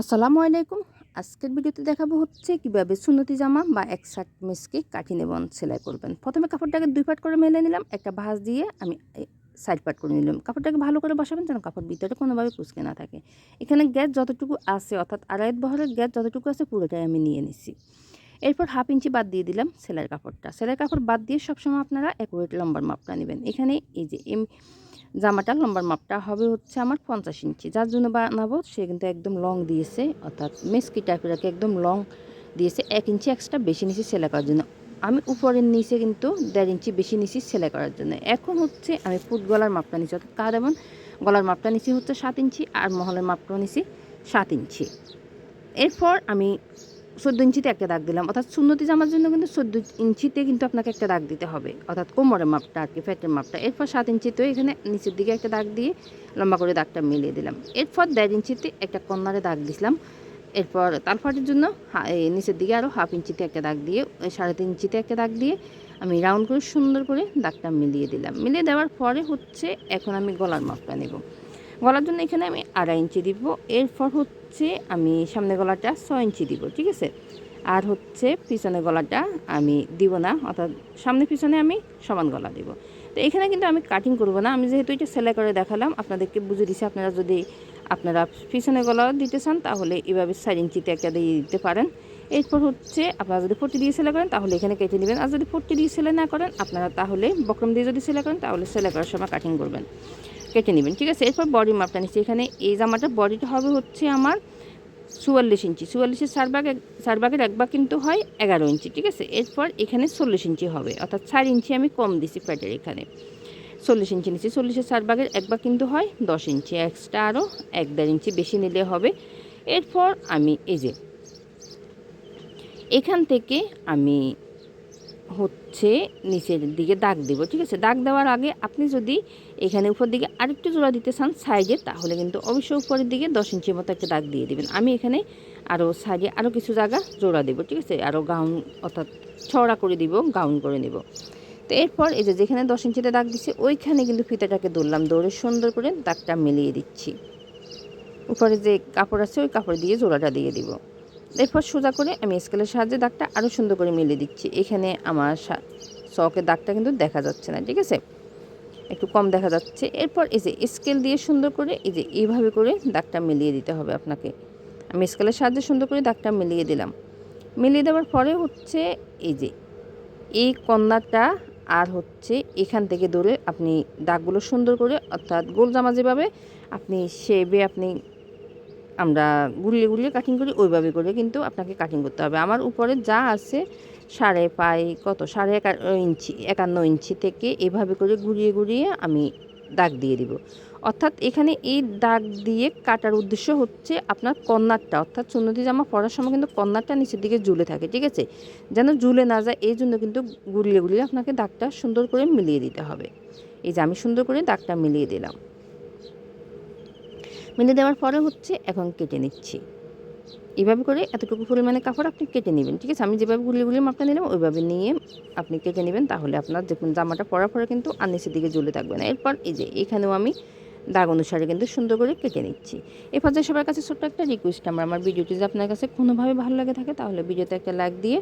আসসালামু আলাইকুম। আজকের ভিডিওতে দেখাবো হচ্ছে কীভাবে সুন্নতি জামা বা এক শার্ট মিসকে কাঠি নেবন সেলাই করবেন। প্রথমে কাপড়টাকে দুই পাট করে মেলে নিলাম, একটা ভাঁজ দিয়ে আমি সাইড পাট করে নিলাম। কাপড়টাকে ভালো করে বসাবেন যেন কাপড় ভিতরে কোনোভাবে কুচকে না থাকে। এখানে গ্যাস যতটুকু আছে, অর্থাৎ আড়াইত বহরের গ্যাস যতটুকু আছে, পুরোটাই আমি নিয়ে নিছি। এরপর হাফ ইঞ্চি বাদ দিয়ে দিলাম সেলাইয়ের কাপড়টা। সেলাইয়ের কাপড় বাদ দিয়ে সবসময় আপনারা অ্যাকুরেট লম্বার মাপটা নেবেন। এখানে এই যে এম জামাটার লম্বার মাপটা হবে হচ্ছে আমার পঞ্চাশ ইঞ্চি। যার জন্য বানাবো, সে কিন্তু একদম লং দিয়েছে, অর্থাৎ মেসকি টাইপের একদম লং দিয়েছে। এক ইঞ্চি এক্সট্রা বেশি নিছি সেলাই করার জন্য। আমি উপরের নিচে কিন্তু দেড় ইঞ্চি বেশি নিছি সেলাই করার জন্য। এখন হচ্ছে আমি ফুট গলার মাপটা নিচ্ছি অর্থাৎ কার এমন? গলার মাপটা নিচ্ছি হচ্ছে সাত ইঞ্চি আর মহলের মাপটা নিছি সাত ইঞ্চি। এরপর আমি চোদ্দ ইঞ্চিতে একটা দাগ দিলাম। অর্থাৎ সুন্নতি জামার জন্য কিন্তু চোদ্দ ইঞ্চিতে কিন্তু আপনাকে একটা দাগ দিতে হবে। অর্থাৎ কোমরের মাপটা আর কি, ফ্যাটের মাপটা। এরপর সাত ইঞ্চিতে এখানে নিচের দিকে একটা দাগ দিয়ে লম্বা করে দাগটা মিলিয়ে দিলাম। এরপর দেড় ইঞ্চিতে একটা কর্নারে দাগ দিলাম এরপর তালফাটের জন্য নিচের দিকে আরও হাফ ইঞ্চিতে একটা দাগ দিয়ে সাড়ে তিন ইঞ্চিতে একটা দাগ দিয়ে আমি রাউন্ড করে সুন্দর করে দাগটা মিলিয়ে দিলাম। মিলিয়ে দেওয়ার পরে হচ্ছে এখন আমি গলার মাপটা নেব। গলার জন্য এখানে আমি আড়াই ইঞ্চি দিব। এরপর হচ্ছে আমি সামনে গলাটা ছয় ইঞ্চি দিব, ঠিক আছে? আর হচ্ছে পিছনে গলাটা আমি দিব না, অর্থাৎ সামনে পিছনে আমি সমান গলা দিব। তো এখানে কিন্তু আমি কাটিং করব না, আমি যেহেতু এটা সেলাই করে দেখালাম, আপনাদেরকে বুঝে দিছি, আপনারা যদি আপনারা পিছনে গলা দিতে চান, তাহলে এভাবে চার ইঞ্চিতে একটা দিয়ে দিতে পারেন। এরপর হচ্ছে আপনারা যদি ফোর্টি দিয়ে সেলাই করেন, তাহলে এখানে কেটে নেবেন। আর যদি ফোর্টি দিয়ে সেলাই না করেন, আপনারা তাহলে বক্রম দিয়ে যদি সেলাই করেন, তাহলে সেলাই করার সময় কাটিং করবেন। কেটে নেবেন, ঠিক আছে? এরপর বডি মাপটা নিচ্ছি। এখানে এই জামাটার বডিটা হবে হচ্ছে আমার চুয়াল্লিশ ইঞ্চি। চুয়াল্লিশের চার ভাগ এক, চার ভাগের এক ভাগ কিন্তু হয় এগারো ইঞ্চি, ঠিক আছে? এরপর এখানে চল্লিশ ইঞ্চি হবে। অর্থাৎ চার ইঞ্চি আমি কম দিছি প্যাটের এখানে। চল্লিশ ইঞ্চি নিচ্ছি। চল্লিশের চার ভাগের এক ভাগ কিন্তু হয় দশ ইঞ্চি। এক্সট্রা আরও এক দেড় ইঞ্চি বেশি নিলে হবে। এরপর আমি এই যে, এখান থেকে আমি হচ্ছে নিচের দিকে দাগ দেব, ঠিক আছে? দাগ দেওয়ার আগে আপনি যদি এখানে উপর দিকে আরেকটু জোড়া দিতে চান সাইডে তাহলে কিন্তু অবশ্যই উপরের দিকে দশ ইঞ্চির মতো একটা দাগ দিয়ে দেবেন। আমি এখানে আরও সাইডে আরও কিছু জায়গা জোড়া দেবো, ঠিক আছে? আরও গাউন, অর্থাৎ ছড়া করে দিব, গাউন করে নেব। তো এরপর এই যে যেখানে দশ ইঞ্চিতে দাগ দিচ্ছে ওইখানে কিন্তু ফিতাটাকে দৌড়লাম দৌড়ে সুন্দর করে দাগটা মিলিয়ে দিচ্ছি। উপরে যে কাপড় আছে, ওই কাপড় দিয়ে জোড়াটা দিয়ে দিব। এরপর সোজা করে আমি স্কেলের সাহায্যে দাগটা আরও সুন্দর করে মিলিয়ে দিচ্ছি। এখানে আমার চকের দাগটা কিন্তু দেখা যাচ্ছে না, ঠিক আছে? একটু কম দেখা যাচ্ছে। এরপর এই যে স্কেল দিয়ে সুন্দর করে এই যে এইভাবে করে দাগটা মিলিয়ে দিতে হবে আপনাকে। আমি স্কেলের সাহায্যে সুন্দর করে দাগটা মিলিয়ে দিলাম। মিলিয়ে দেওয়ার পরে হচ্ছে এই যে এই কন্যাটা আর হচ্ছে এখান থেকে ধরে আপনি দাগগুলো সুন্দর করে অর্থাৎ গোল জামা যেভাবে আপনি সেবে আপনি আমরা গুলিয়ে গুলিয়ে কাটিং করি, ওইভাবে করে কিন্তু আপনাকে কাটিং করতে হবে। আমার উপরে যা আছে সাড়ে পাই কত? সাড়ে একা ইঞ্চি, একান্ন ইঞ্চি থেকে এভাবে করে ঘুরিয়ে ঘুরিয়ে আমি দাগ দিয়ে দিব। অর্থাৎ এখানে এই দাগ দিয়ে কাটার উদ্দেশ্য হচ্ছে আপনার কর্নারটা অর্থাৎ সুন্নতি জামা পরার সময় কিন্তু কর্নারটা নিচের দিকে ঝুলে থাকে, ঠিক আছে? যেন ঝুলে না যায়, এই জন্য কিন্তু গুলিয়ে গুলিয়ে আপনাকে দাগটা সুন্দর করে মিলিয়ে দিতে হবে। এই যে আমি সুন্দর করে দাগটা মিলিয়ে দিলাম। মেলে দেওয়ার পরে হচ্ছে এখন কেটে নিচ্ছি। এভাবে করে এতটুকু পরিমাণে কাপড় আপনি কেটে নেবেন, ঠিক আছে? আমি যেভাবে গুলি গুলি মাপটা নিলাম, ওইভাবে নিয়ে আপনি কেটে নেবেন, তাহলে আপনার দেখুন জামাটা পরার পরে কিন্তু আর নিচের দিকে জ্বলে থাকবে না। এরপর এই যে এখানেও আমি দাগ অনুসারে কিন্তু সুন্দর করে কেটে নিচ্ছি। এ পর্যায়ে সবার কাছে ছোট্ট একটা রিকোয়েস্ট আমার আমার ভিডিওটি যদি আপনার কাছে কোনোভাবে ভালো লাগে থাকে তাহলে ভিডিওতে একটা লাইক দিয়ে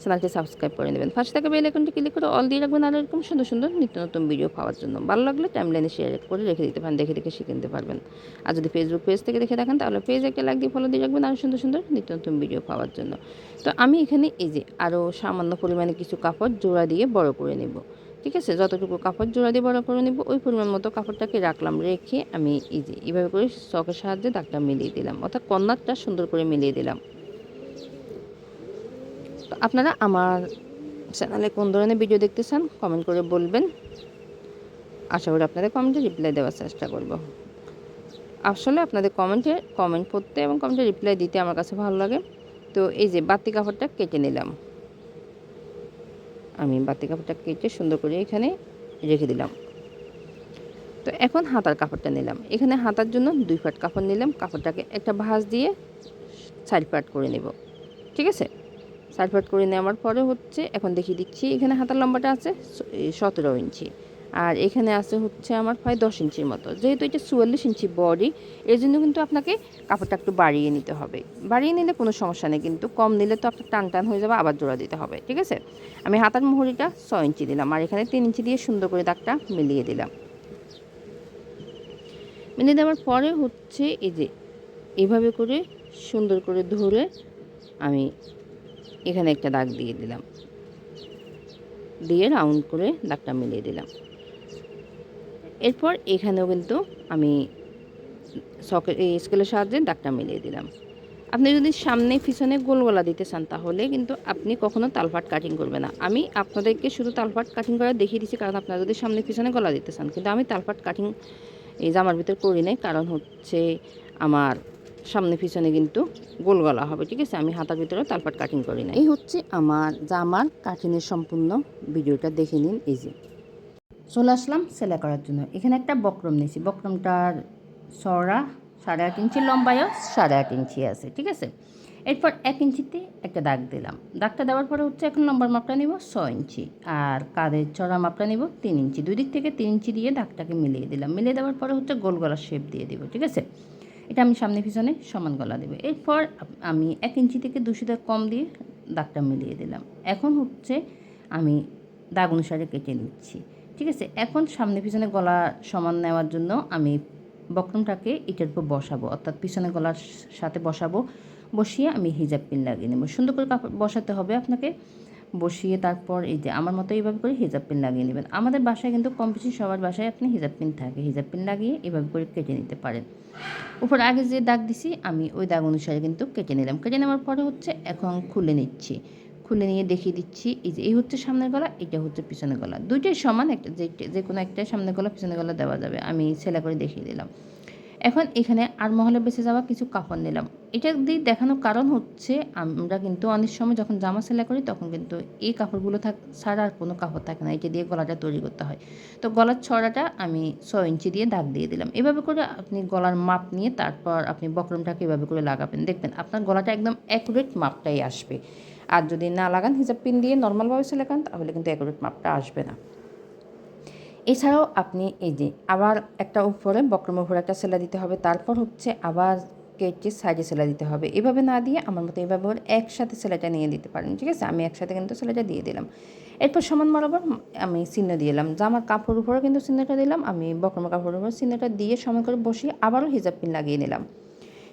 চ্যানেলটি সাবস্ক্রাইব করে নেবেন। ফার্স্ট থেকে বেল আইকনটি ক্লিক করে অল দিয়ে রাখবেন আর এরকম সুন্দর সুন্দর নিত্য নতুন ভিডিও পাওয়ার জন্য। ভালো লাগলে টাইমলাইনে শেয়ার করে রেখে দিতে পারেন, দেখে দেখে শিখে নিতে পারবেন। আর যদি ফেসবুক পেজ থেকে দেখে দেখেন তাহলে পেজ একটা লাইক দিয়ে ফলো দিয়ে রাখবেন আরও সুন্দর সুন্দর নিত্য নতুন ভিডিও পাওয়ার জন্য। তো আমি এখানে এই যে আরও সামান্য পরিমাণে কিছু কাপড় জোড়া দিয়ে বড় করে নেব। ঠিক আছে, যতটুকু কাপড় জোড়া দিয়ে বড় করে নেব, ওই পরিমাণ মতো কাপড়টাকে রাখলাম, রেখে আমি এই যে এইভাবে করে চকের সাহায্যে দাগটা মিলিয়ে দিলাম, অর্থাৎ কর্নারটা সুন্দর করে মিলিয়ে দিলাম। তো আপনারা আমার চ্যানেলে কোন ধরনের ভিডিও দেখতে চান কমেন্ট করে বলবেন। আশা করি আপনাদের কমেন্টে রিপ্লাই দেওয়ার চেষ্টা করব। আসলে আপনাদের কমেন্টে কমেন্ট করতে এবং কমেন্টে রিপ্লাই দিতে আমার কাছে ভালো লাগে। তো এই যে বাতি কাপড়টা কেটে নিলাম। আমি বাতি কাপড়টা কেটে সুন্দর করে এখানে রেখে দিলাম। তো এখন হাতার কাপড়টা নিলাম। এখানে হাতার জন্য দুই পাট কাপড় নিলাম। কাপড়টাকে একটা ভাঁজ দিয়ে সাইড পাট করে নেব। ঠিক আছে? সাইড পাট করে নেওয়ার পরে হচ্ছে, এখন দেখিয়ে দিচ্ছি, এখানে হাতার লম্বাটা আছে সতেরো ইঞ্চি। আর এখানে আছে হচ্ছে আমার প্রায় দশ ইঞ্চির মতো। যেহেতু এটা চুয়াল্লিশ ইঞ্চি বডি এর জন্য কিন্তু আপনাকে কাপড়টা একটু বাড়িয়ে নিতে হবে। বাড়িয়ে নিলে কোনো সমস্যা নেই, কিন্তু কম নিলে তো আপনার টান টান হয়ে যাবে, আবার জোড়া দিতে হবে, ঠিক আছে? আমি হাতার মুহুরিটা ছয় ইঞ্চি দিলাম, আর এখানে তিন ইঞ্চি দিয়ে সুন্দর করে দাগটা মিলিয়ে দিলাম। মিলিয়ে দেওয়ার পরে হচ্ছে এই যে, এভাবে করে সুন্দর করে ধরে আমি এখানে একটা দাগ দিয়ে দিলাম। দিয়ে রাউন্ড করে দাগটা মিলিয়ে দিলাম। এরপর এখানেও কিন্তু আমি এই স্কেলের সাহায্যে দাগটা মিলিয়ে দিলাম। আপনি যদি সামনে, পিছনে গোল গলা দিতে চান, তাহলে কিন্তু আপনি কখনো তালফাট কাটিং করবেন না। আমি আপনাদেরকে শুধু তালফাট কাটিং করা দেখিয়ে দিচ্ছি, কারণ আপনারা যদি সামনে, পিছনে গলা দিতে চান, কিন্তু আমি তালফাট কাটিং এই জামার ভিতর করি নাই, কারণ হচ্ছে আমার সামনে, পিছনে কিন্তু গোল গলা হবে, ঠিক আছে? আমি হাতার ভিতরে তালপাট কাটিং করি না এই হচ্ছে আমার জামার কাটিংয়ের সম্পূর্ণ ভিডিওটা দেখে নিন, এই যে। চলে আসলাম সেলাই করার জন্য। এখানে একটা বক্রম নিয়েছি। বক্রমটার চড়া সাড়ে আট ইঞ্চি লম্বায়ও সাড়ে আট ইঞ্চি আছে, ঠিক আছে? এরপর এক ইঞ্চিতে একটা দাগ দিলাম। দাগটা দেওয়ার পরে হচ্ছে এখন লম্বার মাপটা নিব ছ ইঞ্চি আর কাদের চড়া মাপটা নিব তিন ইঞ্চি। দুই দিক থেকে তিন ইঞ্চি দিয়ে দাগটাকে মিলিয়ে দিলাম। মিলিয়ে দেওয়ার পরে হচ্ছে গোল গলার শেপ দিয়ে দিব, ঠিক আছে? এটা আমি সামনে পিছনে সমান গলা দেবো। এরপর আমি এক ইঞ্চি থেকে দুশো দাগ কম দিয়ে দাগটা মিলিয়ে দিলাম। এখন হচ্ছে আমি দাগ অনুসারে কেটে নিচ্ছি। ঠিক আছে? এখন সামনে পিছনে গলা সমান নেওয়ার জন্য আমি বক্রমটাকে এটার উপর বসাবো। অর্থাৎ পিছনে গলার সাথে বসাবো। বসিয়ে আমি হিজাব পিন লাগিয়ে নেব। সুন্দর করে কাপড় বসাতে হবে আপনাকে। বসিয়ে তারপর এই যে আমার মতো এইভাবে করে হিজাব পিন লাগিয়ে নেবেন। আমাদের বাসায় কিন্তু কম বেশি সবার বাসায় আপনি হিজাব পিন থাকে। হিজাব পিন লাগিয়ে এভাবে করে কেটে নিতে পারেন। উপর আগে যে দাগ দিছি, আমি ওই দাগ অনুসারে কিন্তু কেটে নিলাম। কেটে নেওয়ার পরে হচ্ছে এখন খুলে নিচ্ছি। খুলে নিয়ে দেখিয়ে দিচ্ছি। এই যে, এই হচ্ছে সামনের গলা এটা হচ্ছে পিছনের গলা। দুইটাই সমান, একটা যে কোনো একটা সামনের গলা, পিছনের গলা দেওয়া যাবে। আমি সেলাই করে দেখিয়ে দিলাম। এখন এখানে আর মহলে বেঁচে যাওয়া কিছু কাপড় নিলাম। এটা দিয়ে দেখানোর কারণ হচ্ছে, আমরা কিন্তু অনেক সময় যখন জামা সেলাই করি, তখন কিন্তু এই কাপড়গুলো থাক, ছাড়া আর কোনো কাপড় থাকে না। এটা দিয়ে গলাটা তৈরি করতে হয়। তো গলার ছড়াটা আমি ছয় ইঞ্চি দিয়ে দাগ দিয়ে দিলাম। এভাবে করে আপনি গলার মাপ নিয়ে তারপর আপনি বক্রমটাকে এভাবে করে লাগাবেন। দেখবেন আপনার গলাটা একদম অ্যাকুরেট মাপটাই আসবে। আর যদি না লাগান হিসাব পিন দিয়ে নর্মালভাবে সেলাই করেন, তাহলে কিন্তু অ্যাকুরেট মাপটা আসবে না। এছাড়াও আপনি এই যে আবার একটা উপরে বক্রম উপরে একটা সেলাই দিতে হবে, তারপর হচ্ছে আবার কেটে সাইডে সেলাই দিতে হবে। এভাবে না দিয়ে আমার মতো এভাবে একসাথে সেলাইটা নিয়ে দিতে পারেন, ঠিক আছে? আমি একসাথে কিন্তু সেলাইটা দিয়ে দিলাম। এরপর সমান বরাবর আমি চিহ্ন দিলাম। জামার কাপড় উপরে কিন্তু চিহ্নটা দিলাম, আমি বক্রম কাপড়ের উপর চিহ্নটা দিয়ে সমান করে বসিয়ে আবারও হিজাব পিন লাগিয়ে নিলাম।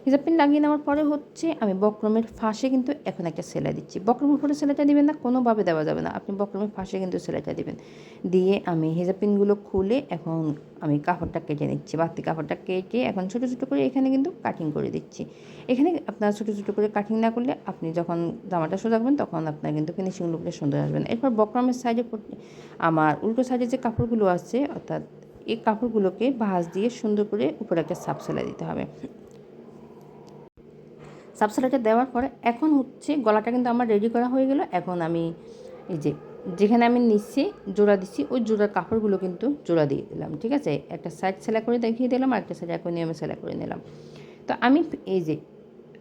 হিজাব পিন লাগিয়ে নেওয়ার পরে হচ্ছে আমি বক্রমের ফাঁসে কিন্তু এখন একটা সেলাই দিচ্ছি। বক্রমের উপরে সেলাইটা দিবেন না, কোনোভাবে দেওয়া যাবে না। আপনি বক্রমের ফাঁসে কিন্তু সেলাইটা দিবেন। দিয়ে আমি হিজাব পিনগুলো খুলে এখন আমি কাপড়টা কেটে নিচ্ছি। বাড়তি কাপড়টা কেটে এখন ছোটো ছোটো করে এখানে কিন্তু কাটিং করে দিচ্ছি। এখানে আপনার ছোটো ছোটো করে কাটিং না করলে আপনি যখন জামাটা সোজাবেন তখন আপনার কিন্তু ফিনিশিং লুকটা সুন্দর আসবেন এরপর বক্রমের সাইডে আমার উল্টো সাইডে যে কাপড়গুলো আছে, অর্থাৎ এই কাপড়গুলোকে ভাঁজ দিয়ে সুন্দর করে উপরে একটা সাপ সেলাই দিতে হবে। সাবসালাইটা দেওয়ার পরে এখন হচ্ছে গলাটা কিন্তু আমার রেডি করা হয়ে গেল। এখন আমি এই যে যেখানে আমি নিচ্ছি, জোড়া দিচ্ছি, ওই জোড়ার কাপড়গুলো কিন্তু জোড়া দিয়ে দিলাম, ঠিক আছে? একটা সাইড সেলাই করে দেখিয়ে দিলাম, আরেকটা সাইড একই নিয়মে সেলাই করে নিলাম। তো আমি এই যে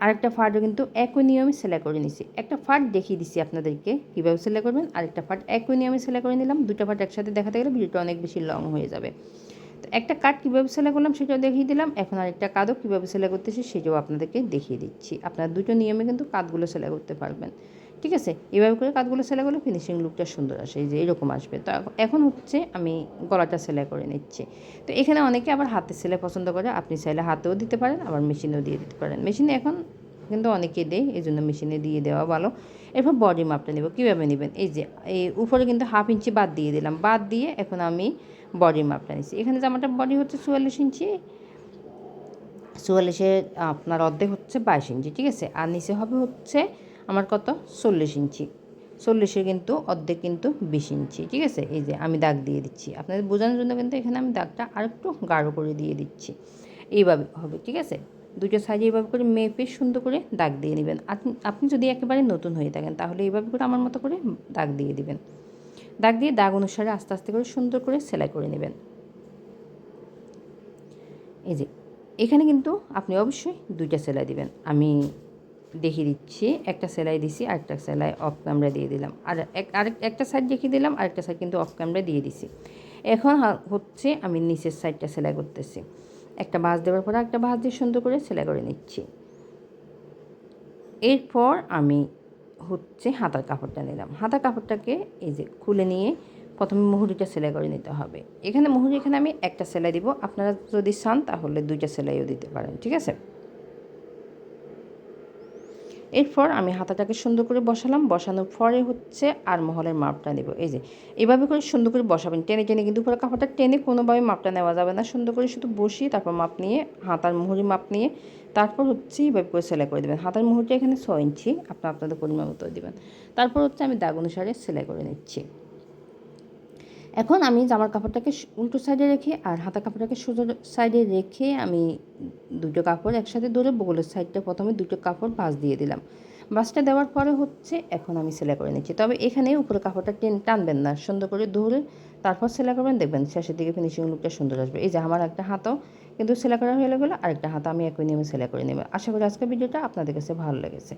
আরেকটা ফাটও কিন্তু একই নিয়মে সেলাই করে নিছি। একটা ফাট দেখিয়ে দিচ্ছি আপনাদেরকে, কীভাবে সেলাই করবেন? আরেকটা ফাট একই নিয়মে সেলাই করে নিলাম। দুটো ফাট একসাথে দেখাতে গেলে ভিডিওটা অনেক বেশি লং হয়ে যাবে। তো একটা কাট কীভাবে সেলাই করলাম সেটাও দেখিয়ে দিলাম। এখন আরেকটা কাদও কীভাবে সেলাই করতেছি সেটাও আপনাদেরকে দেখিয়ে দিচ্ছি। আপনারা দুটো নিয়মে কিন্তু কাতগুলো সেলাই করতে পারবেন। ঠিক আছে? এভাবে করে কাতগুলো সেলাই করলে ফিনিশিং লুকটা সুন্দর আসে। এই যে এরকম আসবে। তো এখন- হচ্ছে আমি গলাটা সেলাই করে নিচ্ছি। তো এখানে অনেকে আবার হাতে সেলাই পছন্দ করে। আপনি চাইলে হাতেও দিতে পারেন, আবার মেশিনেও দিয়ে দিতে পারেন। মেশিনে এখন কিন্তু অনেকে দেয় এই জন্য মেশিনে দিয়ে দেওয়া ভালো। এরপর বডি মাপটা নেব। কীভাবে নেবেন? এই যে, এই উপরে কিন্তু হাফ ইঞ্চি বাদ দিয়ে দিলাম। বাদ দিয়ে এখন আমি বডি মাপটা নিচ্ছি এখানে জামাটা বডি হচ্ছে চুয়াল্লিশ ইঞ্চি, চুয়াল্লিশে আপনার অর্ধেক হচ্ছে বাইশ ইঞ্চি, ঠিক আছে? আর নিচে হবে হচ্ছে আমার কত? চল্লিশ ইঞ্চি। চল্লিশের কিন্তু অর্ধেক কিন্তু বিশ ইঞ্চি, ঠিক আছে? এই যে আমি দাগ দিয়ে দিচ্ছি। আপনাদের বোঝানোর জন্য কিন্তু এখানে আমি দাগটা আরেকটু গাঢ় করে দিয়ে দিচ্ছি। এইভাবে হবে, ঠিক আছে? দুটো সাইজে এইভাবে করে মেপে সুন্দর করে দাগ দিয়ে নেবেন। আপনি আপনি যদি একেবারে নতুন হয়ে থাকেন, তাহলে এইভাবে করে আমার মতো করে দাগ দিয়ে দিবেন। দাগ দিয়ে দাগ অনুসারে আস্তে আস্তে করে সুন্দর করে সেলাই করে নেবেন। এই যে, এখানে কিন্তু আপনি অবশ্যই দুইটা সেলাই দিবেন। আমি দেখিয়ে দিচ্ছি, একটা সেলাই দিছি, আরেকটা সেলাই অফ ক্যামেরা দিয়ে দিলাম। আর এক আরেক একটা সাইড দেখিয়ে দিলাম, আরেকটা সাইড কিন্তু অফ ক্যামেরা দিয়ে দিছি। এখন হচ্ছে আমি নিচের সাইডটা সেলাই করতেছি। একটা বাঁশ দেওয়ার পরে একটা বাঁশ দিয়ে সুন্দর করে সেলাই করে নিচ্ছি। এরপর আমি হচ্ছে হাতার কাপড়টা নিলাম। হাতার কাপড়টাকে এই যে খুলে নিয়ে প্রথমে মুহুরিটা সেলাই করে নিতে হবে। এখানে মুহুরি, এখানে আমি একটা সেলাই দিব। আপনারা যদি চান তাহলে দুইটা সেলাইও দিতে পারেন, ঠিক আছে? এরপর আমি হাতাটাকে সুন্দর করে বসালাম। বসানোর পরে হচ্ছে আর মহলের মাপটা নেব। এই যে, এভাবে করে সুন্দর করে বসাবেন। টেনে টেনে কিন্তু পুরো কাপড়টা টেনে কোনোভাবে মাপটা নেওয়া যাবে না। সুন্দর করে শুধু বসিয়ে তারপর মাপ নিয়ে, হাতার মুহুরি মাপ নিয়ে তারপর হচ্ছে এইভাবে করে সেলাই করে দেবেন। হাতের মুহুরিটা এখানে ছ ইঞ্চি, আপনার আপনাদের পরিমাণ মতো দেবেন। তারপর হচ্ছে আমি দাগ অনুসারে সেলাই করে নিচ্ছি। এখন আমি জামার কাপড়টাকে উল্টো সাইডে রেখে আর হাতা কাপড়টাকে সোজা সাইডে রেখে আমি দুটো কাপড় একসাথে ধরে বগলের সাইডটা প্রথমে দুটো কাপড় বাস দিয়ে দিলাম। বাসটা দেওয়ার পরে হচ্ছে এখন আমি সেলাই করে নিচ্ছি। তবে এখানে উপরে কাপড়টা টেন টানবেন না, সুন্দর করে ধরে তারপর সেলাই করবেন। দেখবেন শেষের দিকে ফিনিশিং লুকটা সুন্দর আসবে। এই যে আমার একটা হাতও কিন্তু সেলাই করা হয়ে গেলো আরেকটা হাত আমি একই নিয়মে সেলাই করে নেব। আশা করি আজকের ভিডিওটা আপনাদের কাছে ভালো লেগেছে।